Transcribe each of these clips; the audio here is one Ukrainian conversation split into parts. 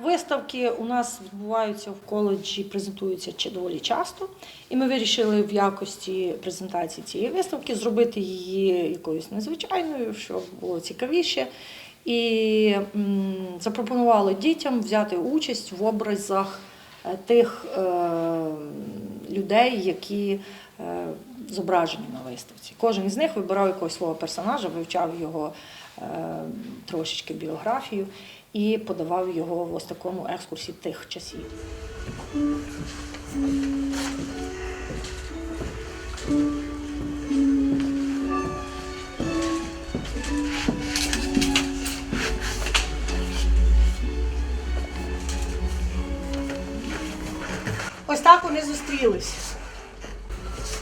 Виставки у нас відбуваються в коледжі, презентуються чи доволі часто, і ми вирішили в якості презентації цієї виставки зробити її якоюсь незвичайною, щоб було цікавіше. І запропонували дітям взяти участь в образах е, тих е, людей, які е, зображені на виставці. Кожен із них вибирав якогось свого персонажа, вивчав його трошечки біографію і подавав його в ось такому екскурсі тих часів. Ось так вони зустрілись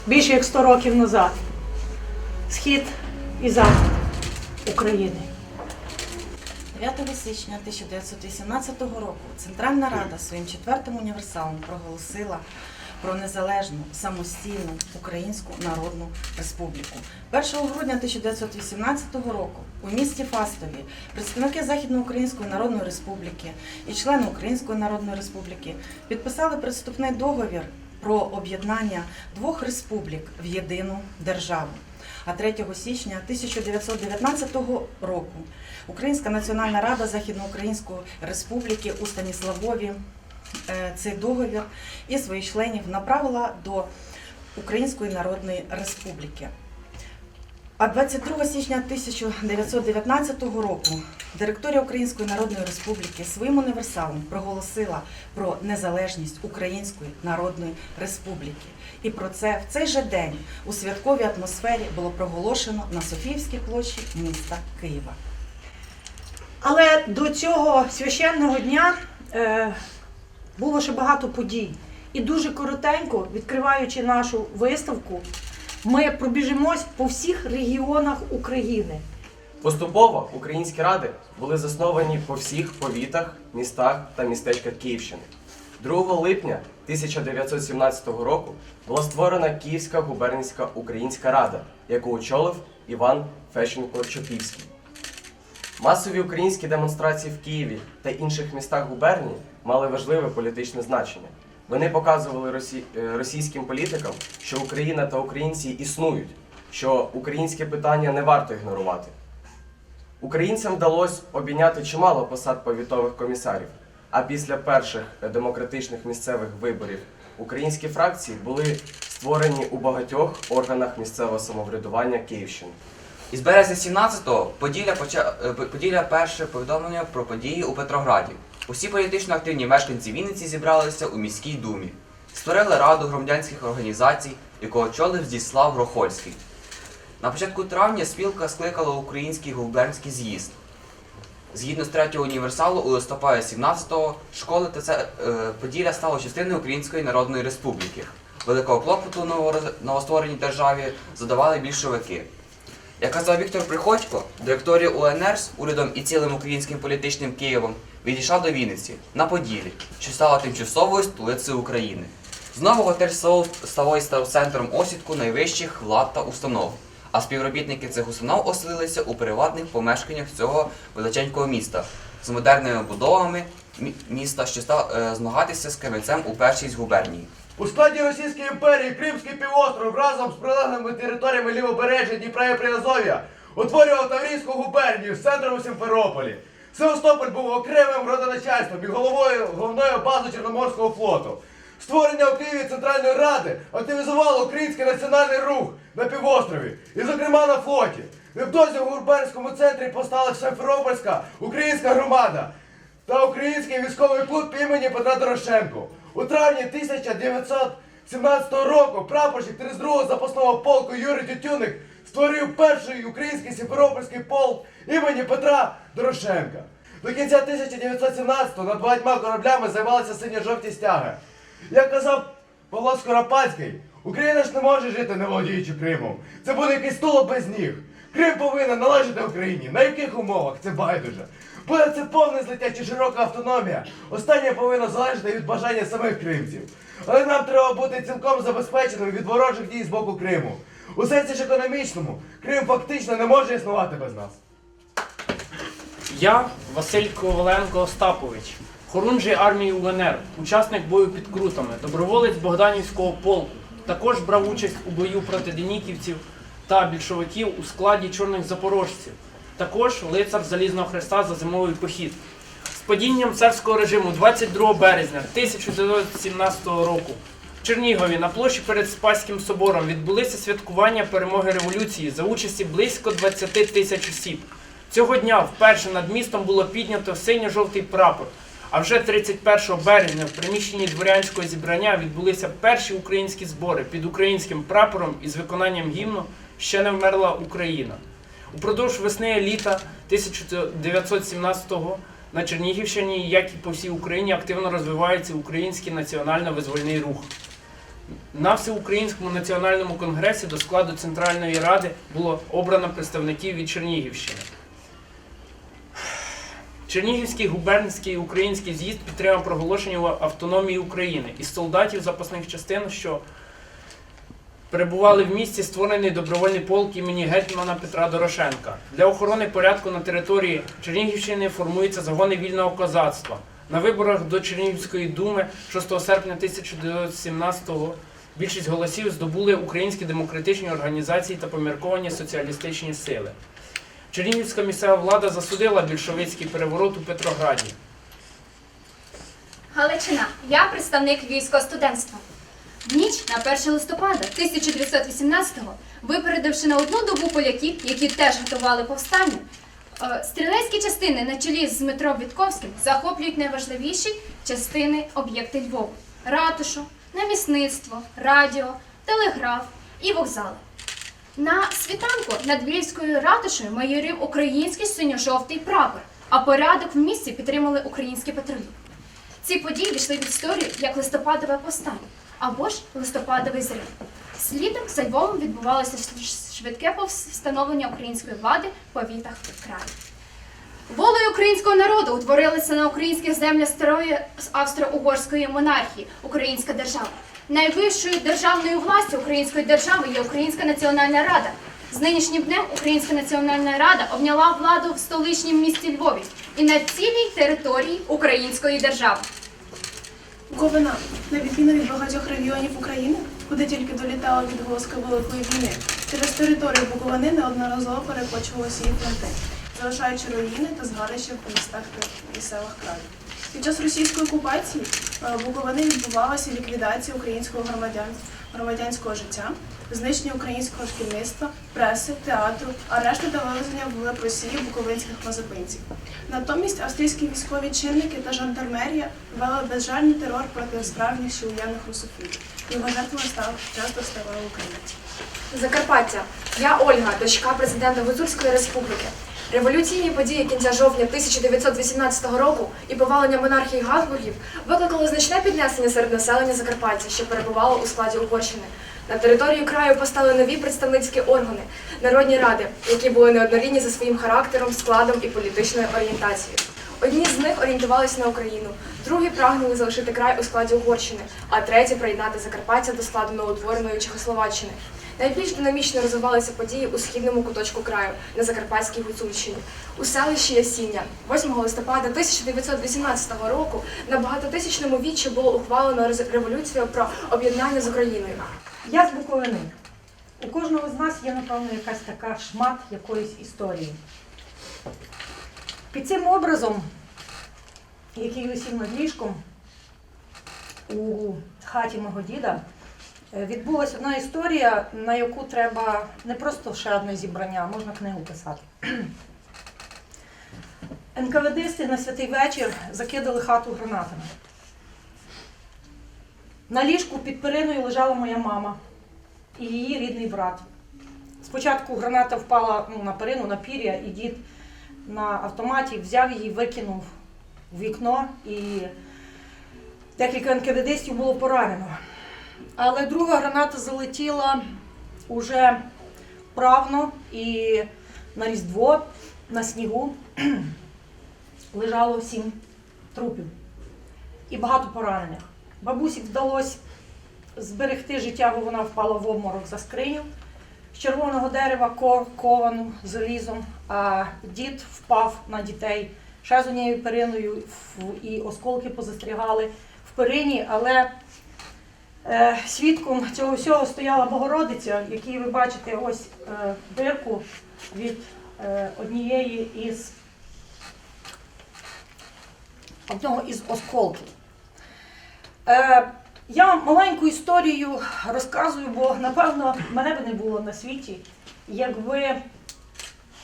більше як 100 років назад. Схід і захід України. 9 січня 1918 року Центральна Рада своїм четвертим універсалом проголосила про незалежну самостійну Українську Народну Республіку. 1 грудня 1918 року у місті Фастові представники Західноукраїнської Народної Республіки і члени Української Народної Республіки підписали приступний договір про об'єднання двох республік в єдину державу. А 3 січня 1919 року Українська Національна Рада Західноукраїнської Республіки у Станіславові е, цей договір і своїх членів направила до Української Народної Республіки. А 22 січня 1919 року директорія Української Народної Республіки своїм універсалом проголосила про незалежність Української Народної Республіки. І про це в цей же день у святковій атмосфері було проголошено на Софіївській площі міста Києва. Але до цього священного дня е, було ще багато подій. І дуже коротенько, відкриваючи нашу виставку, ми пробіжимось по всіх регіонах України. Поступово українські ради були засновані по всіх повітах, містах та містечках Київщини. 2 липня 1917 року була створена Київська губернська українська рада, яку очолив Іван Фещенко Чопівський. Масові українські демонстрації в Києві та інших містах губернії мали важливе політичне значення. Вони показували е, російським політикам, що Україна та українці існують, що українське питання не варто ігнорувати. Українцям вдалося обійняти чимало посад повітових комісарів. А після перших демократичних місцевих виборів українські фракції були створені у багатьох органах місцевого самоврядування Київщини. Із березня 17-го Поділля, поча... е, Поділля перше повідомлення про події у Петрограді. Усі політично активні мешканці Вінниці зібралися у міській думі. Створили раду громадянських організацій, яку очолив Здіслав Грохольський. На початку травня спілка скликала український губернський з'їзд. Згідно з третього універсалу, у листопаді 17-го школи ТЦ е, Поділля стало частиною Української Народної Республіки. Великого клопоту новоствореній державі задавали більшовики. Як казав Віктор Приходько, директорія УНР з урядом і цілим українським політичним Києвом відійшла до Вінниці на Поділі, що стала тимчасовою столицею України. Знову готель «Соул» став центром осідку найвищих влад та установ, а співробітники цих установ оселилися у приватних помешканнях цього величенького міста з модерними будовами міста, що став е, змагатися з Кремлем у першій з губернії. У складі Російської імперії Кримський півостров разом з прилеглими територіями лівобережжя Дніпра і Приазов'я утворював Таврійську губернію з центром у Сімферополі. Севастополь був окремим родоначальством і головою головною базою Чорноморського флоту. Створення у Києві Центральної Ради активізувало український національний рух на півострові, і, зокрема, на флоті. Невдовзі в губернському центрі постала Сімферопольська українська громада та український військовий клуб імені Петра Дорошенко. У травні 1917 року прапорщик 32-го запасного полку Юрій Тютюник створив перший український сімферопольський полк імені Петра Дорошенка. До кінця 1917-го над багатьма кораблями займалися синьо-жовті стяги. Як казав Павло Скоропадський, Україна ж не може жити не володіючи Кримом. Це буде якийсь тулуб без ніг. Крим повинен належати Україні. На яких умовах? Це байдуже. Буде це повне злиття чи широка автономія. Останнє повинно залежати від бажання самих кримців. Але нам треба бути цілком забезпеченими від ворожих дій з боку Криму. У сенсі ж економічному Крим фактично не може існувати без нас. Я, Василь Коваленко Остапович, хорунжий армії УНР, учасник бою під Крутами, доброволець Богданівського полку. Також брав участь у бою проти деніківців та більшовиків у складі чорних запорожців. Також лицар Залізного Хреста за зимовий похід. З падінням царського режиму 22 березня 1917 року Чернігові на площі перед Спаським собором відбулися святкування перемоги революції за участі близько 20 тисяч осіб. Цього дня вперше над містом було піднято синьо-жовтий прапор. А вже 31 березня в приміщенні дворянського зібрання відбулися перші українські збори під українським прапором із виконанням гімну Ще не вмерла Україна. Упродовж весни літа 1917-го на Чернігівщині, як і по всій Україні, активно розвивається український національно-визвольний рух. На всеукраїнському національному конгресі до складу Центральної Ради було обрано представників від Чернігівщини. Чернігівський губернський український з'їзд підтримав проголошення автономії України із солдатів запасних частин, що перебували в місті, створений добровольний полк імені гетьмана Петра Дорошенка. Для охорони порядку на території Чернігівщини формуються загони вільного козацтва. На виборах до Чернігівської думи 6 серпня 1917-го більшість голосів здобули українські демократичні організації та помірковані соціалістичні сили. Чернігівська місцева влада засудила більшовицький переворот у Петрограді. Галичина. Я представник львівського студентства. В ніч на 1 листопада 1918-го, випередивши на одну добу поляків, які теж готували повстання, стрілецькі частини на чолі з Дмитром Вітковським захоплюють найважливіші частини об'єкти Львову: ратушу, намісництво, радіо, телеграф і вокзали. На світанку над Львівською ратушею майорив український синьо-жовтий прапор, а порядок в місті підтримали українські патрулі. Ці події війшли в історію як листопадове повстання або ж листопадовий зрив. Слідом за Львовом відбувалося швидке встановлення української влади в повітах краю. Волею українського народу утворилася на українських землях старої австро-угорської монархії Українська держава. Найвищою державною властю української держави є Українська Національна Рада. З нинішнім днем Українська Національна Рада обняла владу в столичнім місті Львові і на цілій території Української держави. Буковина, на відміну від багатьох регіонів України, куди тільки долітали відголоски Великої війни, через територію Буковини неодноразово перекочувалися її фронти, залишаючи руїни та згарища в містах та селах краю. Під час російської окупації е, Буковини відбувалася ліквідація українського громадян, громадянського життя, знищення українського шкільництва, преси, театру, арешти та вивезення в Росії буковинських мазепинців. Натомість австрійські військові чинники та жандармерія вели безжальний терор проти справжніх шиуяних русофілів. Його жертвами став часто ставали українці. Закарпаття. Я Ольга, дочка президента Гуцульської республіки. Революційні події кінця жовтня 1918 року і повалення монархії Габсбургів викликали значне піднесення серед населення Закарпаття, що перебувало у складі Угорщини. На територію краю постали нові представницькі органи, народні ради, які були неоднорідні за своїм характером, складом і політичною орієнтацією. Одні з них орієнтувалися на Україну, другі прагнули залишити край у складі Угорщини, а треті приєднати Закарпаття до складу новоутвореної Чехословаччини. Найбільш динамічно розвивалися події у східному куточку краю на Закарпатській Гуцульщині. У селищі Ясіння 8 листопада 1918 року на багатотисячному вічі було ухвалено революцію про об'єднання з Україною. Я з Буковини. У кожного з нас є, напевно, якась така шмат якоїсь історії. Під цим образом, який висів над ліжком у хаті мого діда, відбулася одна історія, на яку треба не просто ще одне зібрання, а можна книгу писати. НКВДисти на святий вечір закидали хату гранатами. На ліжку під периною лежала моя мама і її рідний брат. Спочатку граната впала ну, на перину, на пір'я, і дід на автоматі взяв її, викинув в вікно, і декілька НКВДистів було поранено. Але друга граната залетіла уже вправно і на Різдво, на снігу. Лежало сім трупів і багато поранених. Бабусі вдалося зберегти життя, бо вона впала в обморок за скриню. З червоного дерева, ко- ковану залізом, а дід впав на дітей. Ще з однією периною і осколки позастрягали в перині, але свідком цього всього стояла Богородиця, якій ви бачите ось е, дирку від е, однієї із одного із осколків. Е, я маленьку історію розказую, бо напевно мене би не було на світі, якби,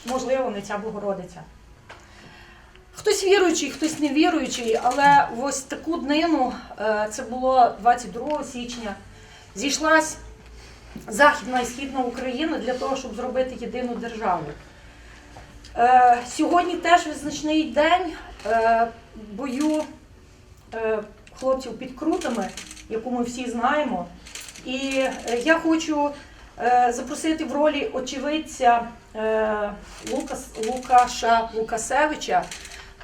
можливо, не ця Богородиця. Хтось віруючий, хтось не віруючий, але ось таку днину, е, це було 22 січня, зійшлась Західна і Східна Україна для того, щоб зробити єдину державу. Е, Сьогодні теж визначний день е, бою хлопців під крутами, яку ми всі знаємо. І я хочу запросити в ролі очевидця Лукас, Лукаша Лукасевича,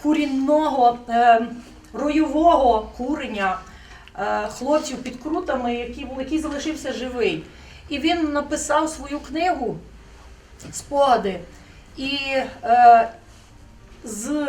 курінного е, ройового куреня е, хлопців під крутами, який, який залишився живий. І він написав свою книгу Спогади. І е, з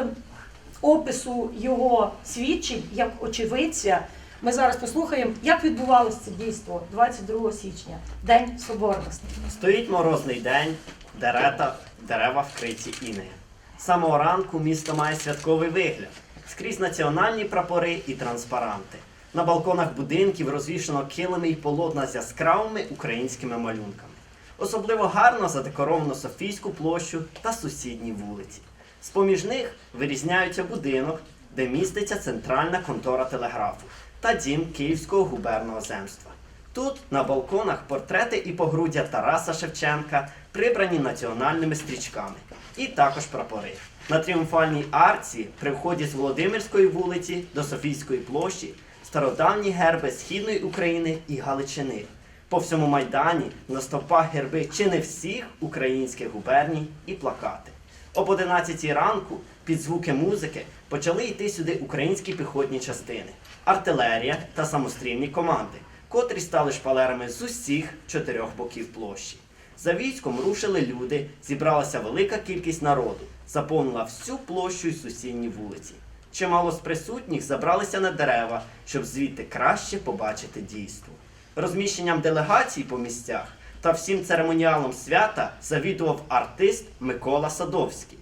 опису його свідчень як очевидця, ми зараз послухаємо, як відбувалося це дійство 22 січня, День Соборності. Стоїть морозний день, дерета, дерева вкриті інею. З самого ранку місто має святковий вигляд. Скрізь національні прапори і транспаранти. На балконах будинків розвішано килими й полотна з яскравими українськими малюнками. Особливо гарно задекоровано Софійську площу та сусідні вулиці. З-поміж них вирізняються будинок, де міститься центральна контора телеграфу та дім Київського губерного земства. Тут на балконах портрети і погруддя Тараса Шевченка прибрані національними стрічками, і також прапори. На тріумфальній арці при вході з Володимирської вулиці до Софійської площі стародавні герби Східної України і Галичини. По всьому майдані на стовпах герби чи не всіх українських губерній і плакати. Об 11 ранку під звуки музики почали йти сюди українські піхотні частини, артилерія та самострільні команди, котрі стали шпалерами з усіх чотирьох боків площі. За військом рушили люди, зібралася велика кількість народу, заповнила всю площу й сусідні вулиці. Чимало з присутніх забралися на дерева, щоб звідти краще побачити дійство. Розміщенням делегацій по місцях та всім церемоніалом свята завідував артист Микола Садовський.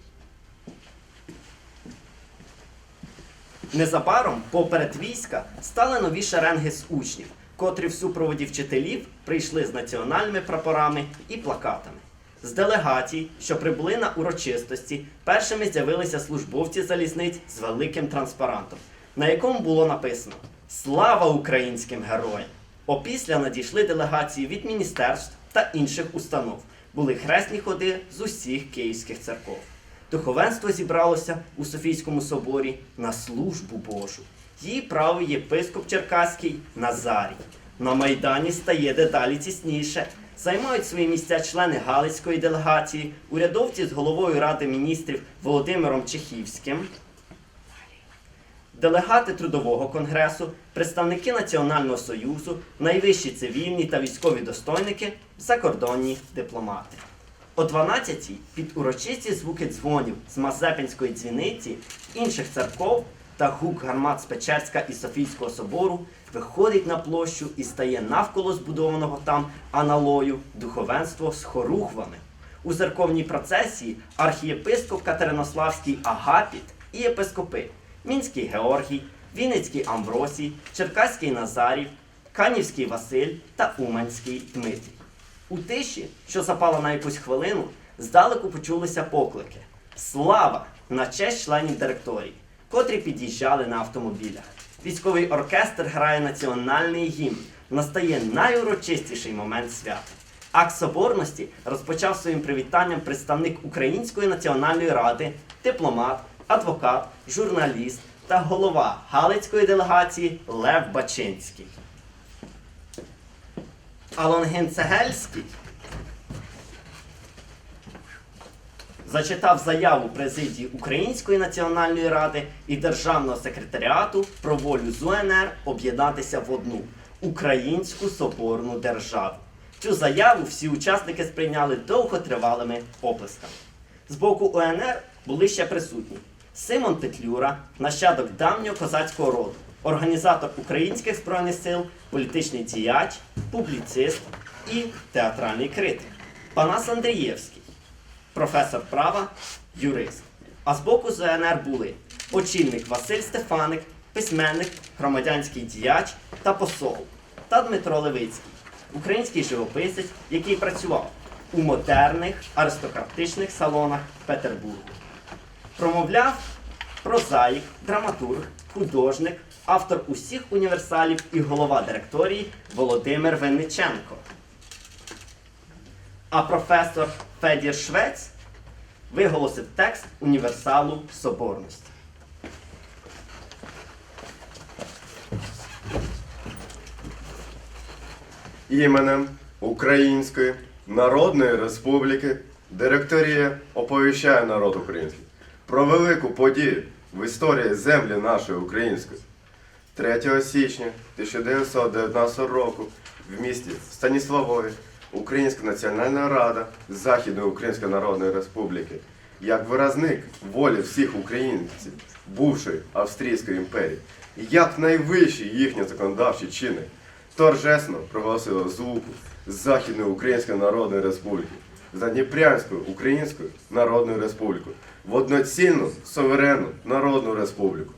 Незабаром поперед війська стали нові шеренги з учнів, котрі в супроводі вчителів прийшли з національними прапорами і плакатами. З делегацій, що прибули на урочистості, першими з'явилися службовці залізниць з великим транспарантом, на якому було написано Слава українським героям! Опісля надійшли делегації від міністерств та інших установ. Були хресні ходи з усіх київських церков. Духовенство зібралося у Софійському соборі на службу Божу. Її правий єпископ Черкаський Назарій. На Майдані стає дедалі тісніше. Займають свої місця члени Галицької делегації, урядовці з головою Ради міністрів Володимиром Чехівським, делегати Трудового конгресу, представники Національного союзу, найвищі цивільні та військові достойники, закордонні дипломати. О 12-й під урочисті звуки дзвонів з Мазепинської дзвіниці, інших церков та гук гармат з Печерська і Софійського собору виходить на площу і стає навколо збудованого там аналою духовенство з хорухвами. У церковній процесії архієпископ Катеринославський Агапіт і єпископи Мінський Георгій, Вінницький Амбросій, Черкаський Назарів, Канівський Василь та Уманський Дмитрій. У тиші, що запала на якусь хвилину, здалеку почулися поклики Слава! на честь членів директорії, котрі під'їжджали на автомобілях. Військовий оркестр грає національний гімн. Настає найурочистіший момент свята. Акт соборності розпочав своїм привітанням представник Української національної ради, дипломат, адвокат, журналіст та голова Галицької делегації Лев Бачинський. Алонгин Цегельський зачитав заяву президії Української національної ради і Державного секретаріату про волю з УНР об'єднатися в одну українську соборну державу. Цю заяву всі учасники сприйняли довготривалими оплесками. З боку УНР були ще присутні Симон Петлюра, нащадок давнього козацького роду, організатор українських збройних сил, політичний діяч, публіцист і театральний критик. Панас Андрієвський, професор права, юрист. А з боку ЗНР були очільник Василь Стефаник, письменник, громадянський діяч та посол, та Дмитро Левицький, український живописець, який працював у модерних аристократичних салонах Петербургу. Промовляв прозаїк, драматург, художник, автор усіх універсалів і голова директорії Володимир Винниченко. А професор Федір Швець виголосив текст універсалу Соборності. Іменем Української Народної Республіки директорія оповіщає народ український про велику подію в історії землі нашої української. 3 січня 1919 року в місті Станіславові Українська Національна Рада Західної Української Народної Республіки. Як виразник волі всіх українців бувшої Австрійської імперії, як найвищі їхні законодавчі чини торжесно проголосила звуку Західної Української Народної Республіки за Дніпрянською Українською Народною Республікою в одноцінну суверенну народну республіку.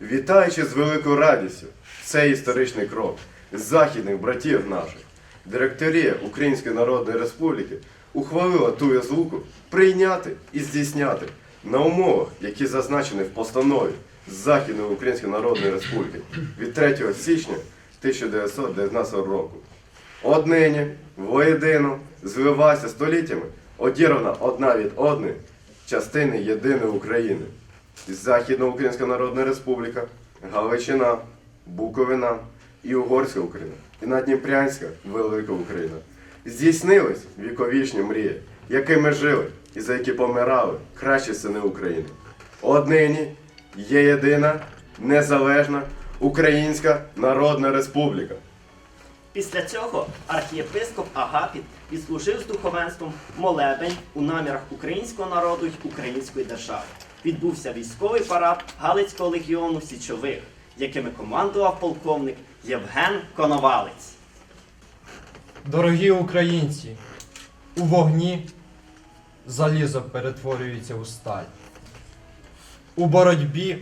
Вітаючи з великою радістю цей історичний крок західних братів наших, директорія Української Народної Республіки ухвалила ту звуку прийняти і здійсняти на умовах, які зазначені в постанові Західної Української Народної Республіки від 3 січня 1919 року. Однині воєдино зливайся століттями, одірвана одна від одної частини єдиної України. Західна Українська Народна Республіка, Галичина, Буковина і Угорська Україна, і Надніпрянська Велика Україна. Здійснились віковічні мрії, якими жили і за які помирали кращі сини України. Однині є єдина незалежна Українська Народна Республіка. Після цього архієпископ Агапіт відслужив з духовенством молебень у намірах українського народу й української держави. Відбувся військовий парад Галицького легіону Січових, якими командував полковник Євген Коновалець. Дорогі українці, у вогні залізо перетворюється у сталь. У боротьбі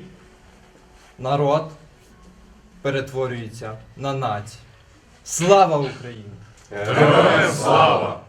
народ перетворюється на націю. Слава Україні! Героям слава!